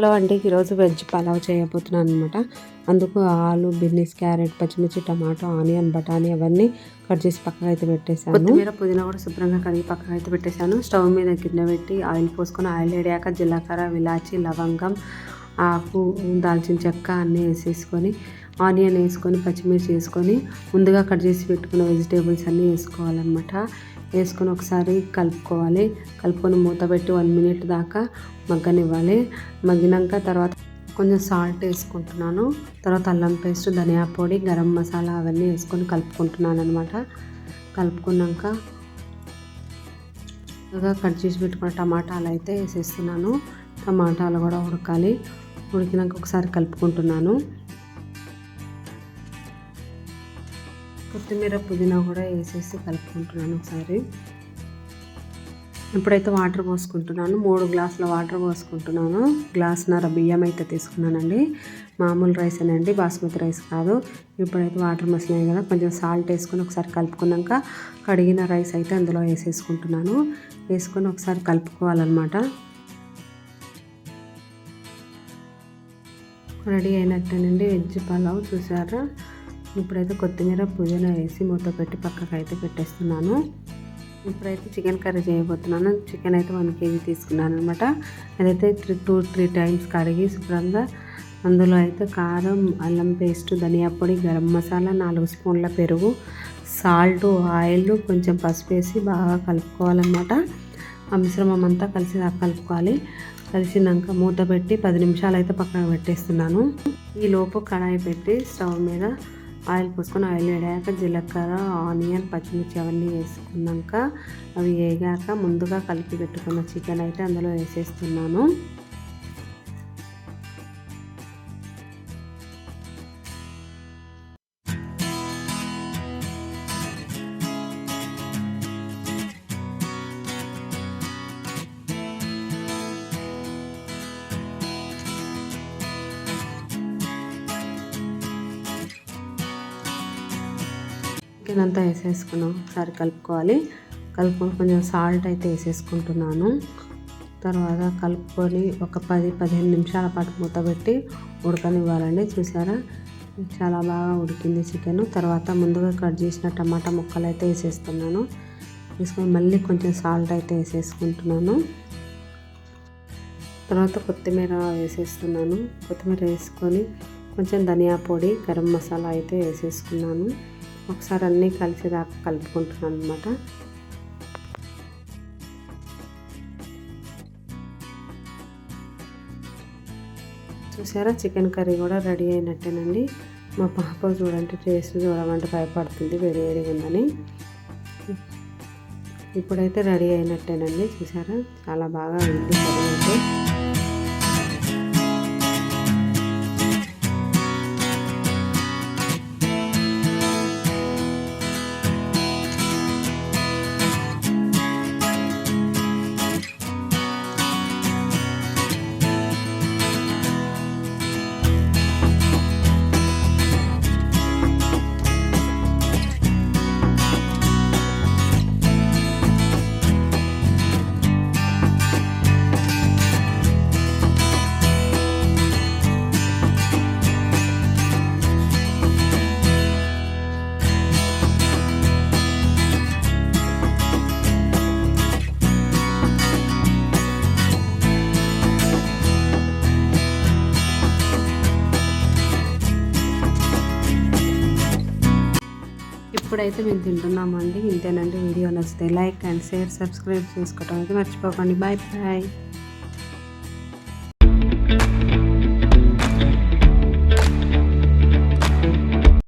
Hello అండి ఈరోజు veg pulao చేయబోతున్నాను అనమాట అందుకు ఆలు బిన్నీస్ క్యారెట్ పచ్చిమిర్చి టమాటో ఆనియన్ బఠానీ అవన్నీ కట్ చేసి పక్కన అయితే పెట్టేశాను. కొత్తిమీర పుదీనా కూడా శుభ్రంగా కడిగి పక్కన అయితే పెట్టేశాను. స్టవ్ మీద గిన్నె పెట్టి ఆయిల్ పోసుకొని ఆయిల్ వేడాక జీలకర్ర విలాచి లవంగం ఆకు దాల్చిన చెక్క అన్నీ వేసేసుకొని ఆనియన్ వేసుకొని పచ్చిమిర్చి వేసుకొని ముందుగా కట్ చేసి పెట్టుకున్న వెజిటేబుల్స్ అన్నీ వేసుకోవాలన్నమాట. వేసుకొని ఒకసారి కలుపుకోవాలి. కలుపుకొని మూత పెట్టి వన్ మినిట్ దాకా మగ్గనివ్వాలి. మగ్గినాక తర్వాత కొంచెం సాల్ట్ వేసుకుంటున్నాను. తర్వాత అల్లం పేస్ట్ ధనియా పొడి గరం మసాలా అవన్నీ వేసుకొని కలుపుకుంటున్నాను అనమాట కలుపుకున్నాక కట్ చేసి పెట్టుకున్న టమాటాలు అయితే వేసేస్తున్నాను. టమాటాలు కూడా ఉడకాలి. ఉడికినాక ఒకసారి కలుపుకుంటున్నాను. కొత్తిమీర పుదీనా కూడా వేసేసి కలుపుకుంటున్నాను ఒకసారి. ఇప్పుడైతే వాటర్ పోసుకుంటున్నాను. మూడు గ్లాసుల వాటర్ పోసుకుంటున్నాను. గ్లాసున్నర బియ్యం అయితే తీసుకున్నానండి. మామూలు రైస్ అండి బాస్మతి రైస్ కాదు. ఇప్పుడైతే వాటర్ మసిలినాయి కదా కొంచెం సాల్ట్ వేసుకొని ఒకసారి కలుపుకున్నాక కడిగిన రైస్ అయితే అందులో వేసేసుకుంటున్నాను. వేసుకొని ఒకసారి కలుపుకోవాలన్నమాట. రెడీ అయినట్టేనండి. వెజ్ పలావ్ చూసారా? ఇప్పుడైతే కొత్తిమీర పుదీనా వేసి మూత పెట్టి పక్కకు అయితే పెట్టేస్తున్నాను. ఇప్పుడైతే చికెన్ కర్రీ చేయబోతున్నాను. చికెన్ అయితే వన్ కేజీ తీసుకున్నాను అనమాట అదైతే త్రీ టూ త్రీ టైమ్స్ కడిగి శుభ్రంగా అందులో అయితే కారం అల్లం పేస్ట్ ధనియా పొడి గరం మసాలా నాలుగు స్పూన్ల పెరుగు సాల్ట్ ఆయిల్ కొంచెం పసుపు వేసి బాగా కలుపుకోవాలన్నమాట. ఆ మిశ్రమం అంతా కలిసి కలుపుకోవాలి. కలిసినాక మూత పెట్టి పది నిమిషాలు అయితే పక్కన పెట్టేస్తున్నాను. ఈ లోపు కడాయి పెట్టి స్టవ్ మీద ఆయిల్ పోసుకొని ఆయిల్ వేడాక జీలకర్ర ఆనియన్ పచ్చిమిర్చి అవన్నీ వేసుకున్నాక అవి వేగాక ముందుగా కలిపి పెట్టుకున్న చికెన్ అయితే అందులో వేసేస్తున్నాను. చికెన్ అంతా వేసేసుకున్నాం. ఒకసారి కలుపుకోవాలి. కలుపుకొని కొంచెం సాల్ట్ అయితే వేసేసుకుంటున్నాను. తర్వాత కలుపుకొని ఒక పది పదిహేను నిమిషాల పాటు మూత పెట్టి ఉడకనివ్వాలండి. చూసారా? చాలా బాగా ఉడికింది చికెన్. తర్వాత ముందుగా కట్ చేసిన టమాటా ముక్కలు అయితే వేసేస్తున్నాను. వేసుకొని మళ్ళీ కొంచెం సాల్ట్ అయితే వేసేసుకుంటున్నాను. తర్వాత కొత్తిమీర వేసేస్తున్నాను. కొత్తిమీర వేసుకొని కొంచెం ధనియా పొడి గరం మసాలా అయితే వేసేసుకున్నాను. ఒకసారి అన్నీ కలిసేదాకా కలుపుకుంటున్నాను అనమాట చూసారా? చికెన్ కర్రీ కూడా రెడీ అయినట్టేనండి. మా పాప చూడండి టేస్ట్ చూడమంటే భయపడుతుంది వేడి వేడిగా ఉందని. ఇప్పుడైతే రెడీ అయినట్టేనండి. చూసారా? చాలా బాగా అయింది కర్రీ అయితే. ఇప్పుడైతే మేము తింటున్నామండి. ఇంతేనండి. వీడియో నచ్చితే లైక్ అండ్ షేర్ సబ్స్క్రైబ్ చేసుకోవటం అయితే మర్చిపోకండి. Bye bye.